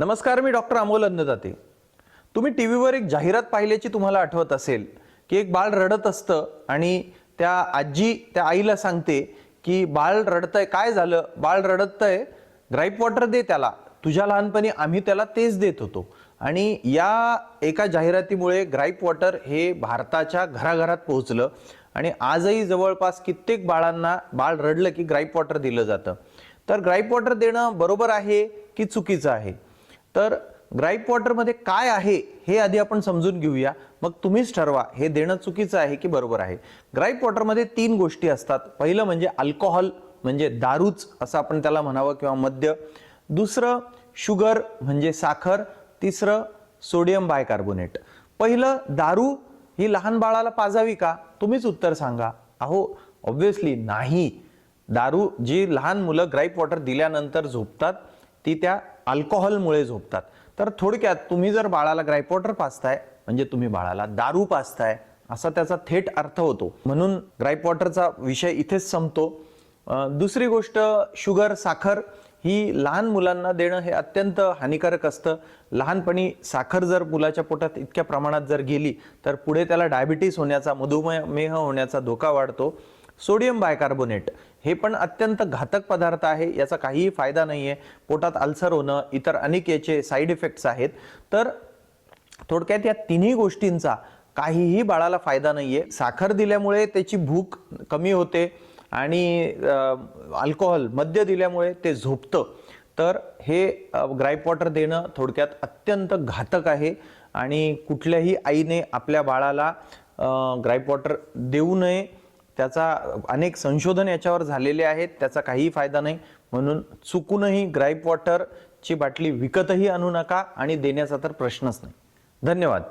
नमस्कार मी डॉक्टर अमोल अन्नदाते. तुम्ही टी व्हीवर एक जाहिरात पाहिल्याची तुम्हाला आठवत असेल की एक बाळ रडत असतं आणि त्या आजी त्या आईला सांगते की बाळ रडतंय काय झालं? बाळ रडतंय ग्राईप वॉटर दे त्याला. तुझ्या लहानपणी आम्ही त्याला तेच देत होतो. आणि या एका जाहिरातीमुळे ग्राईप वॉटर हे भारताच्या घराघरात पोहोचलं आणि आजही जवळपास कित्येक बाळांना बाळ रडलं की ग्राईप वॉटर दिलं जातं. तर ग्राईप वॉटर देणं बरोबर आहे की चुकीचं आहे? तर ग्राईप वॉटरमध्ये काय आहे हे आधी आपण समजून घेऊया. मग तुम्हीच ठरवा. हे देणं चुकीचं आहे की बरोबर आहे? ग्राईप वॉटरमध्ये तीन गोष्टी असतात. पहिलं म्हणजे अल्कोहोल म्हणजे दारूच असं आपण त्याला म्हणावं किंवा मद्य. दुसरं शुगर म्हणजे साखर. तिसरं सोडियम बायकार्बोनेट. पहिलं दारू ही लहान बाळाला पाजावी का? तुम्हीच उत्तर सांगा. अहो ऑब्व्हियसली नाही. दारू जी लहान मुलं ग्राईप वॉटर दिल्यानंतर झोपतात ती त्या अल्कोहोलमुळे झोपतात. तर थोडक्यात तुम्ही जर बाळाला ग्राईप पाचताय म्हणजे तुम्ही बाळाला दारू पाचताय असा त्याचा थेट अर्थ होतो. म्हणून ग्रायपॉटरचा विषय इथेच संपतो. दुसरी गोष्ट शुगर साखर ही लहान मुलांना देणं हे अत्यंत हानिकारक असतं. लहानपणी साखर जर मुलाच्या पोटात इतक्या प्रमाणात जर गेली तर पुढे त्याला डायबिटीस होण्याचा मधुमेह होण्याचा धोका वाढतो. सोडियम बायकार्बोनेट हे पण अत्यंत घातक पदार्थ आहे याचा काहीही फायदा नाही आहे पोटात अल्सर होणं इतर अनेक याचे साईड इफेक्ट्स आहेत. तर थोडक्यात या तिन्ही गोष्टींचा काहीही बाळाला फायदा नाही आहे साखर दिल्यामुळे त्याची भूक कमी होते आणि अल्कोहोल मद्य दिल्यामुळे ते झोपतं. तर हे ग्राईप वॉटर देणं थोडक्यात अत्यंत घातक आहे आणि कुठल्याही आईने आपल्या बाळाला ग्राईप वॉटर देऊ नये. त्याचा अनेक संशोधन याच्यावर झालेले आहेत त्याचा काहीही फायदा नाही. म्हणून चुकूनही ग्राईप वॉटरची बाटली विकतही आणू नका आणि देण्याचा तर प्रश्नच नाही. धन्यवाद.